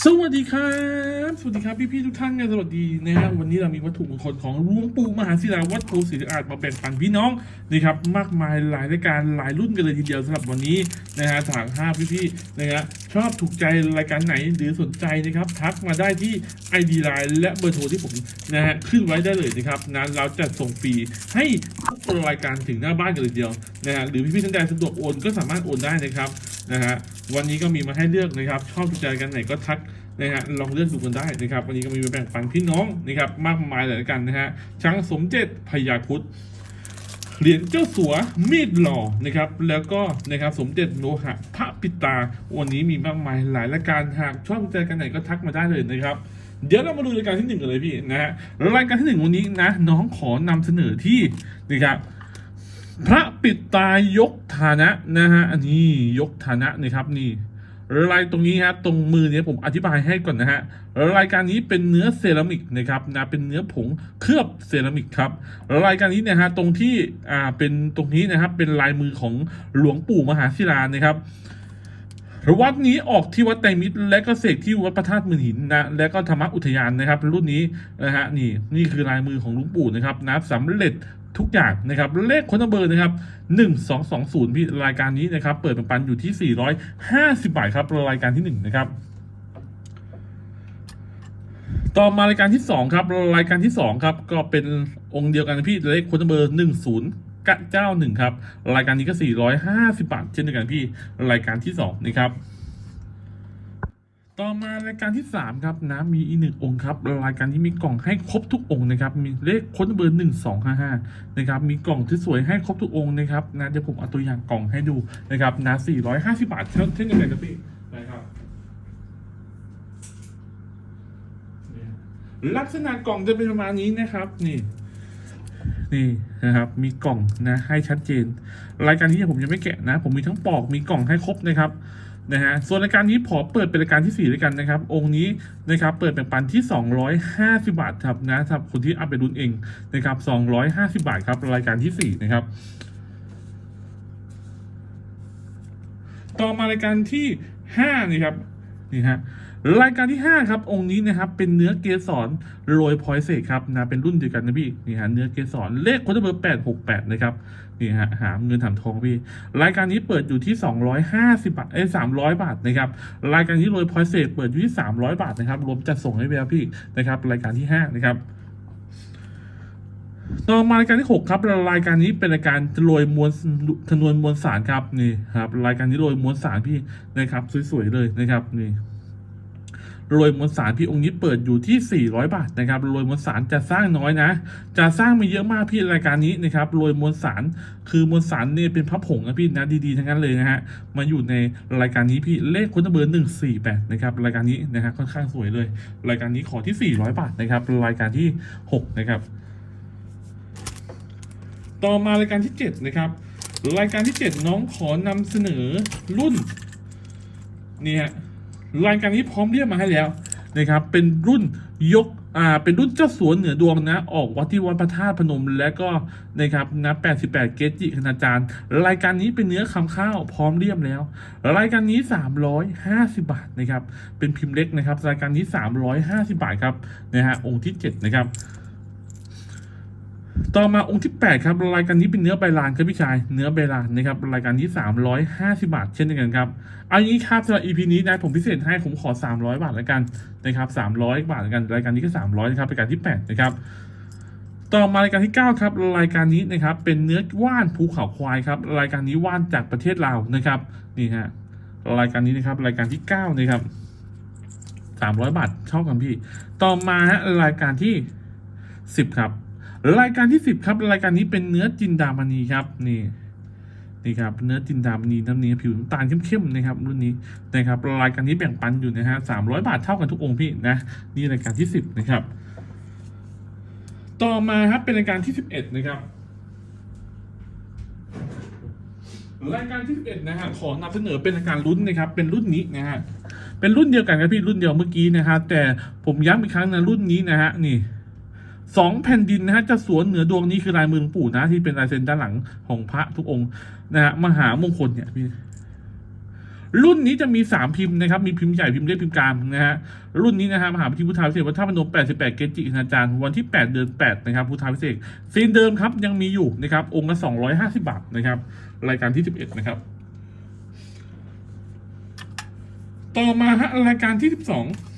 สวัสดีครับ สวัสดีครับ พี่ๆทุกท่านกันสวัสดีนะฮะวันนี้เรามีวัตถุมงคลของหลวงปู่มหาศิลาวัดโพธิ์ศรีอาจมาแบ่งปันพี่น้องนะครับมากมายหลายรายการหลายรุ่นกันเลยทีเดียวสำหรับวันนี้นะฮะถางห้าพี่ๆนะฮะชอบถูกใจรายการไหนหรือสนใจนะครับทักมาได้ที่ ID Line และเบอร์โทรที่ผมนะฮะขึ้นไว้ได้เลยนะครับนะเราจะส่งฟรีให้ทุกรายการถึงหน้าบ้านกันเลยทีเดียวนะฮะหรือพี่พี่ๆท่านใดสะดวกโอนก็สามารถโอนได้นะครับ นะฮะวันนี้ก็มีมาให้เลือกนะครับ ชอบถูกใจกันไหนก็ทักนะฮะลองเลือกดูกันได้นะครับ วันนี้ก็มีมาแบ่งปันพี่น้องนะครับ มากมายหลายกันนะฮะช้างสมเจตพญาคุดเหรียญเจ้าสัวมีดหล่อนะครับ แล้วก็นะครับสมเด็จโลหะพระปิตา วันนี้มีมากมายหลายรายการหากชอบถูกใจกันไหนก็ทักมาได้เลยนะครับ เดี๋ยวเรามาดูรายการที่หนึ่งกันเลยพี่นะฮะรายการที่หนึ่งวันนี้นะ น้องขอนำเสนอที่นะครับ พระปิดตายกฐานะนะฮะอันนี้ยกฐานะนะครับนี่รายตรงนี้ฮะตรงมือเนี่ยผมอธิบายให้ก่อนนะฮะรายการนี้เป็นเนื้อเซรามิกนะครับนะเป็นเนื้อผงเคลือบเซรามิกครับรายการนี้เนะฮะตรงที่อ่าเป็นตรงนี้นะครับเป็นลายมือของหลวงปู่มหาศิลานะครับ วัดนี้ออกที่วัดไตรมิตร และก็เสกที่วัดพระธาตุมือหินนะและก็ธรรมอุทยานนะครับ รุ่นนี้นะฮะนี่นี่คือลายมือของลุงปู่นะครับนับสำเร็จทุกอย่างนะครับ เลขคนเบอร์นะครับ 1220พี่รายการนี้นะครับ เปิดเป็นปันอยู่ที่ 450 บาทครับรายการที่ 1 นะครับ ต่อมารายการที่ 2 ครับ รายการที่ 2 ครับ ก็เป็นองค์เดียวกันพี่เลขคนเบอร์ 10 กะเจ้าหนึ่งครับ รายการนี้ก็ 450 บาท เช่นเดียวกันพี่รายการที่2นะครับต่อมารายการที่ 3 ครับนะมีอีกหนึ่งองค์ครับ รายการที่มีกล่องให้ครบทุกองค์นะครับมีเลขค้นเบอร์หนึ่งสองห้าห้านะครับมีกล่องที่สวยให้ครบทุกองค์นะครับนะเดี๋ยวผมเอาตัวอย่างกล่องให้ดูนะครับนะสี่ร้อยห้าสิบบาทเช่นเดียวกันครับพี่นะครับลักษณะกล่องจะเป็นประมาณนี้นะครับนี่ นี่นะครับ มีกล่องนะให้ชัดเจน รายการนี้ผมยังไม่แกะนะ ผมมีทั้งปอกมีกล่องให้ครบนะครับนะฮะส่วนรายการนี้ขอเปิดเป็นรายการที่สี่ด้วยกันนะครับ องค์นี้นะครับเปิดแบ่งปันที่สองร้อยห้าสิบาทครับนะสำหรับคนที่เอาไปรุ่นเองนะครับสองร้อยห้าสิบาทครับรายการที่สี่นะครับ ต่อมารายการที่ห้านี่ครับนี่ฮะ รายการที่ห้าครับ องค์นี้นะครับเป็นเนื้อเกสรโรยพอยเศษครับนะเป็นรุ่นเดียวกันนะพี่นี่ฮะเนื้อเกสรเลขโค้ดเบอร์แปดหกแปดนะครับนี่ฮะหาเงินถามทองพี่ รายการนี้เปิดอยู่ที่สองร้อยห้าสิบาทเอ้สามร้อยบาทนะครับรายการนี้โรยพอยเศษเปิดอยู่ที่สามร้อยบาทนะครับรวมจัดส่งให้เวลาพี่นะครับรายการที่ห้านะครับต่อมารายการที่หกครับรายการนี้เป็นรายการโรยมวลทนวนมวลสารครับนี่ครับรายการนี้โรยมวลสารพี่นะครับสวยๆเลยนะครับนี่ โรยมวลสารพี่องค์นี้เปิดอยู่ที่ 400 บาทนะครับโรยมวลสารจะสร้างน้อยนะ จะสร้างไม่เยอะมากพี่รายการนี้นะครับโรยมวลสารคือมวลสารเนี่ยเป็นพระผงนะพี่นะดีๆทั้งนั้นเลยนะฮะมาอยู่ในรายการนี้พี่เลขคนเบอร์หนึ่งสี่แปดนะครับรายการนี้นะฮะค่อนข้างสวยเลย รายการนี้ขอที่ 400 บาทนะครับรายการที่หกนะครับ ต่อมารายการที่เจ็ดนะครับ รายการที่เจ็ดน้องขอนำเสนอรุ่นนี่ฮะ รายการนี้พร้อมเรียกมาให้แล้วนะครับ เป็นรุ่นยก อ่า เป็นรุ่นเจ้าสวนเหนือดวงนะ ออกวัดที่วัดพระธาตุพนม และก็นะครับนะ88 เกจิคณาจารย์ รายการนี้เป็นเนื้อคำข้าวพร้อมเรียบแล้ว รายการนี้ 350 บาทนะครับ เป็นพิมพ์เล็กนะครับ รายการนี้ 350 บาทครับ นะฮะ องค์ที่ 7 นะครับ ต่อมาองค์ที่ 8 ครับรายการนี้เป็นเนื้อใบลานครับพี่ชายเนื้อใบลานนะครับรายการนี้350 บาท เช่นเดียวกันครับเอางี้ครับสำหรับ EP นี้นะผมพิเศษให้ผมขอ 300 บาทแล้วกันนะครับ300 บาทแล้วกันรายการนี้ก็ 300นะครับรายการที่ 8 นะครับต่อมารายการที่ 9 ครับ รายการนี้นะครับเป็นเนื้อว่านภูเขาควายครับรายการนี้ว่านจากประเทศลาวนะครับนี่ฮะรายการนี้นะครับรายการที่9นะครับ300 บาทเท่ากันพี่ ต่อมาฮะรายการที่ 10 ครับ รายการที่ 10 ครับ รายการนี้เป็นเนื้อจินดามณีครับนี่นี่ครับเนื้อจินดามณีน้ำเนื้อผิวน้ำตาลเข้มๆนะครับรุ่นนี้นะครับรายการนี้แบ่งปันอยู่นะฮะ300บาทเท่ากันทุกองค์พี่นะนี่รายการที่ 10 นะครับ ต่อมาครับเป็นรายการที่ 11 นะครับรายการที่11นะฮะขอนำเสนอเป็นรายการรุ่นนะครับ เป็นรุ่นนี้นะฮะเป็นรุ่นเดียวกันครับพี่รุ่นเดียวเมื่อกี้นะฮะแต่ผมย้ำอีกครั้งนะรุ่นนี้นะฮะนี่ สองแผ่นดินนะฮะจะสวนเหนือดวงนี้คือลายมือหลวงปู่นะที่เป็นลายเซ็นด้านหลังของพระทุกองค์นะฮะมหามงคลเนี่ยพี่รุ่นนี้จะมี3พิมพ์นะครับ มีพิมพ์ใหญ่พิมพ์เล็กพิมพ์กลางนะฮะ รุ่นนี้นะครับมหาวิทยาลัยพุทธาพิเศษวัดท่าพนม 88 เกจิอาจารย์ วันที่ 8 เดือน 8 นะครับ พุทธาพิเศษซีนเดิมครับ ยังมีอยู่นะครับ องค์ละ 250 บาทนะครับ รายการที่ 11 นะครับ ต่อมาฮะรายการที่ 12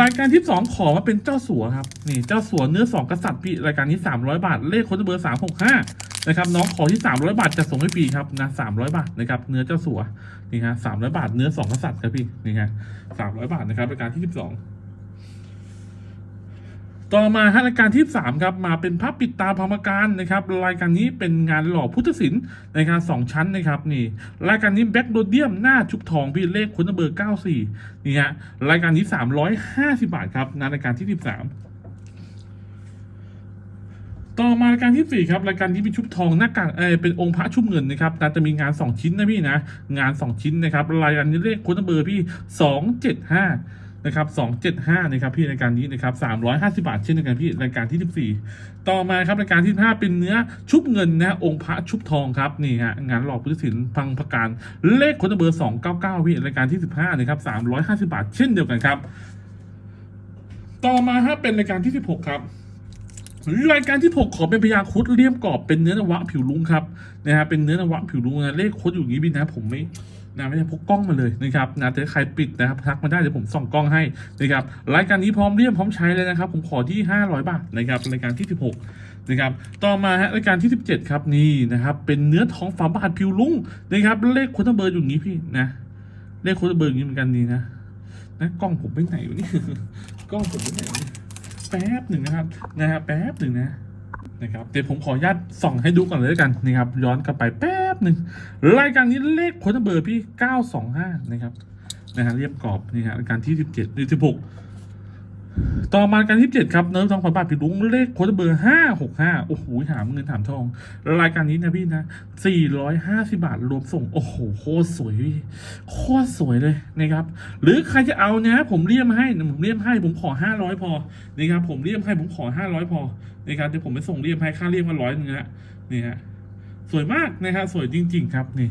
รายการที่สองขอมาเป็นเจ้าสัวครับนี่เจ้าสัวเนื้อสองกษัตริย์พี่รายการนี้สามร้อยบาทเลขโค้ดเบอร์สามหกห้านะครับน้องขอที่สามร้อยบาทจะส่งให้พี่ครับนะสามร้อยบาทนะครับเนื้อเจ้าสัวนี่ฮะสามร้อยบาทเนื้อสองกษัตริย์ครับพี่นี่ฮะสามร้อยบาทนะครับรายการที่สิบสอง ต่อมาฮะรายการที่สามครับ มาเป็นพระปิดตาพรหมการนะครับ รายการนี้เป็นงานหล่อพุทธศิลป์นะครับสองชั้นนะครับนี่รายการนี้แบ็กโดเดียมหน้าชุบทองพี่เลขคุณเบอร์เก้าสี่นี่ฮะรายการนี้สามร้อยห้าสิบาทครับในรายการที่สิบสามต่อมารายการที่สี่ครับรายการที่เป็นชุบทองหน้ากากเออเป็นองค์พระชุบเงินนะครับนะจะมีงานสองชิ้นนะพี่นะ งานสองชิ้นนะครับรายการนี้เลขคุณเบอร์พี่สองเจ็ดห้า นะครับสองเจ็ดห้านะครับพี่รายการนี้นะครับสามร้อยห้าสิบาทเช่นเดียวกันพี่รายการที่สิบสี่ต่อมาครับรายการที่ห้าเป็นเนื้อชุบเงินนะฮะองค์พระชุบทองครับนี่ฮะงานหล่อพุทธศิลป์พังประการเลขคนเบอร์สองเก้าเก้าพี่รายการที่สิบห้านะครับสามร้อยห้าสิบาทเช่นเดียวกันครับ ต่อมาฮะเป็นรายการที่สิบหกครับรายการที่หกขอเป็นพยาคุดเลี่ยมกรอบเป็นเนื้อนวะผิวลุงครับนะฮะเป็นเนื้อนวะผิวลุงนะเลขคดอยู่งนี้พี่นะผมไม่ นะไม่ได้พกกล้องมาเลยนะครับนะแต่ใครปิดนะครับทักมาได้เดี๋ยวผมส่องกล้องให้นะครับรายการนี้พร้อมเลี่ยมพร้อมใช้เลยนะครับ ผมขอที่ 500 บาทนะครับรายการที่ 16นะครับต่อมาฮะรายการที่ 17 ครับนี่นะครับเป็นเนื้อทองฝาบาทผิวลุงนะครับเลขโคดเบอร์อยู่างนี้พี่นะเลขโคดเบอร์อย่างนี้เหมือนกันนี่นะนะกล้องผมไปไหนวะนี่กล้องผมไปไหนแป๊บหนึ่งนะครับนะฮะแป๊บหนึ่งนะ นะครับเดี๋ยวผมขออนุญาตส่องให้ดูก่อนเลยด้วกันนะครับ ย้อนกลับไปแป๊บหนึ่งรายการนี้เลขค้ดเบอร์พี่ 925 นะครับนะฮะเรียบกรอบนี่ฮะรายการที่ 17หรือ16 ต่อมาการที่7ครับเนิร์ฟทองผ่านบาทผิดลุงเลขโค้ดเบอร์565โอ้โหหามเงินถามทอง รายการนี้นะพี่นะ450บาทรวมส่ง โอ้โหโคตรสวยพี่โคตรสวยเลยนะครับ หรือใครจะเอานะผมเลี่ยมให้ผมเลี่ยมให้ผมขอ500พอนะครับผมเลี่ยมให้ผมขอ500พอนะครับเดี๋ยวผมไปส่งเลี่ยมให้ค่าเลี่ยมมาร้อยนึงนะนี่ฮะสวยมากนะครับสวยจริง ๆ ครับนี่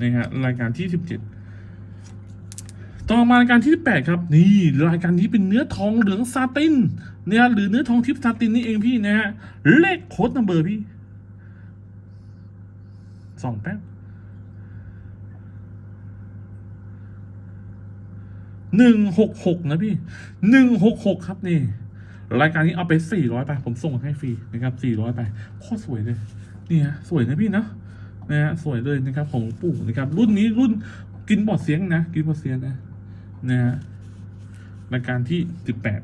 นะฮะรายการที่17 ต่อมารายการที่ 8 ครับ นี่รายการนี้เป็นเนื้อทองเหลืองซาตินเนี่ยหรือเนื้อทองทิพซาตินนี่เองพี่นะฮะเลขโค้ดนัมเบอร์พี่สองแป๊บหนึ่งหกหกนะพี่หนึ่งหกหกครับนี่ รายการนี้เอาไปสี่ร้อยไป ผมส่งให้ฟรีนะครับสี่ร้อยไปโคตรสวยเลยนี่ฮะสวยนะพี่เนาะนะฮะสวยเลยนะครับของหลวงปู่นะครับ รุ่นนี้รุ่นกินบอดเสียงนะ กินบอดเสียงนะ นะฮะรายการที่สิบแปด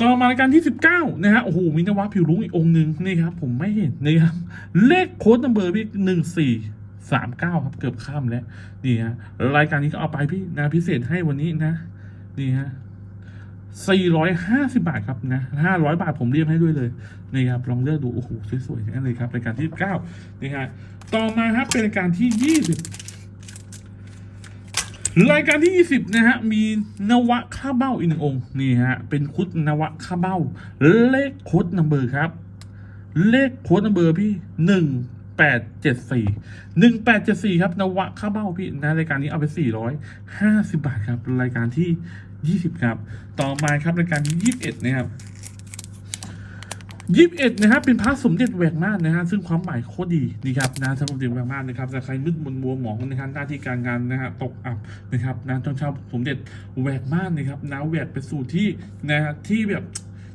ต่อมารายการที่สิบเก้านะฮะ โอ้โหมีนวะผิวรุ้งอีกองค์หนึ่งนี่ครับ ผมไม่เห็นนะครับ เลขโค้ดนัมเบอร์พี่หนึ่งสี่สามเก้าครับ เกือบข้ามแล้ว นี่ฮะ รายการนี้ก็เอาไปพี่นะพิเศษให้วันนี้นะ นี่ฮะสี่ร้อยห้าสิบาทครับนะห้าร้อยบาทผมเรียกให้ด้วยเลย นี่ครับ ลองเลือกดู โอ้โห สวยๆอย่างนั้นเลยครับ รายการที่เก้านี่ฮะ ต่อมาครับ เป็นรายการที่ยี่สิบ รายการที่ 20 นะฮะ มีนวะข้าเบ้าอีกหนึ่งองค์นี่ฮะ เป็นคุดนวะข้าเบ้า เลขโค้ดนัมเบอร์ครับ เลขโค้ดนัมเบอร์พี่หนึ่งแปดเจ็ดสี่หนึ่งแปดเจ็ดสี่ครับนวะข้าเบ้าพี่นะรายการนี้เอาไปสี่ร้อยห้าสิบาทครับ รายการที่ยี่สิบครับ ต่อมาครับรายการที่ยี่สิบเอ็ดนะครับ ยี่สิบเอ็ดนะครับเป็นพระสมเด็จแหวกม่านนะฮะซึ่งความหมายโคตรดีนี่ครับนะสมเด็จแหวกม่านนะครับแต่ใครมืดมนมัวหมองนะครับหน้าที่การงานนะฮะตกอับนะครับนะต้องชาวสมเด็จแหวกม่านนะครับนะแหวกไปสู่ที่นะฮะที่แบบ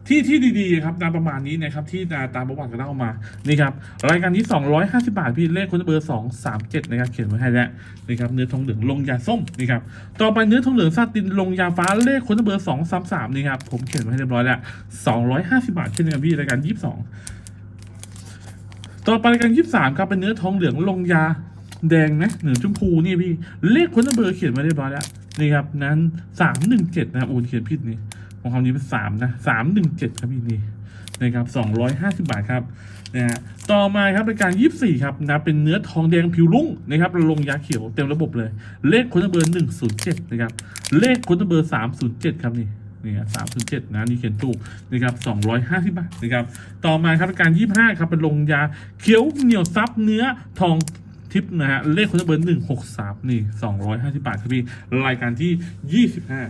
ที่ที่ดีๆครับนะประมาณนี้นะครับที่นาตามประวัติก็เล่ามานี่ครับรายการนี้250 บาทพี่เลขคนเบอร์ 237นะครับเขียนไว้ให้แล้วนี่ครับเนื้อทองเหลืองลงยาส้มนี่ครับต่อไปเนื้อทองเหลืองซาตินลงยาฟ้าเลขคนเบอร์ 233นี่ครับผมเขียนไว้ให้เรียบร้อยแล้ว 250 บาทเช่นกันพี่รายการ 22 ต่อไปรายการยี่สามครับเป็นเนื้อทองเหลืองลงยาแดงนะเหนือชมพูนี่พี่เลขคนเบอร์เขียนมาเรียบร้อยแล้วนี่ครับนั้นสามหนึ่งเจ็ดนะครับโอ้เขียนผิดนี่ ของคำนี้เป็นสามนะสามหนึ่งเจ็ดครับพี่นี่นะครับสองร้อยห้าสิบาทครับนะฮะต่อมาครับรายการยี่สี่ครับนะเป็นเนื้อทองแดงผิวลุ่งนะครับลงยาเขียวเต็มระบบเลย เลขคนเบอร์หนึ่งศูนย์เจ็ดนะครับเลขคนเบอร์สามศูนย์เจ็ดครับนี่นี่สามศูนย์เจ็ดนะนี่เขียนถูกนะครับสองร้อยห้าสิบบาทนะครับต่อมาครับการยี่ห้าครับเป็นลงยาเขียวเหนียวซับเนื้อทองทิปนะฮะเลขคนเบอร์หนึ่งหกสามนี่สองร้อยห้าสิบบาทครับพี่รายการที่ยี่สิบห้า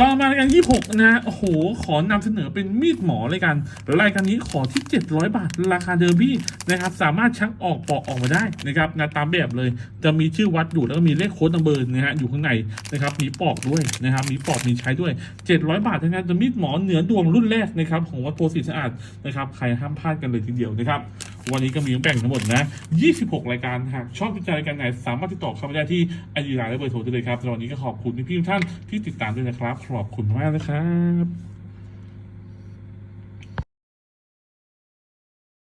ต่อมารายการยี่หกนะโอ้โห ขอนำเสนอเป็นมีดหมอรายการรายการนี้ขอที่ 700 บาท ราคาเดิมพี่นะครับ สามารถชักออกปอกออกมาได้นะครับนะตามแบบเลย จะมีชื่อวัดอยู่แล้วก็มีเลขโค้ดนัมเบอร์นะฮะอยู่ข้างในนะครับ มีปอกด้วยนะครับ มีปอกมีใช้ด้วย 700 บาทนะครับจะมีดหมอเหนือดวงรุ่นแรกนะครับของวัดโพธิ์ศรีสะอาดนะครับ ใครห้ามพลาดกันเลยทีเดียวนะครับ วันนี้ก็มีแบ่งทั้งหมดนะ 26 รายการหากชอบติดใจรายการไหนสามารถติดต่อเข้ามาได้ที่ไอดีไลน์และเบอร์โทรได้เลยครับสำหรับวันนี้ก็ขอบคุณพี่ๆทุกท่านที่ติดตามด้วยนะครับ ขอบคุณมากนะครับ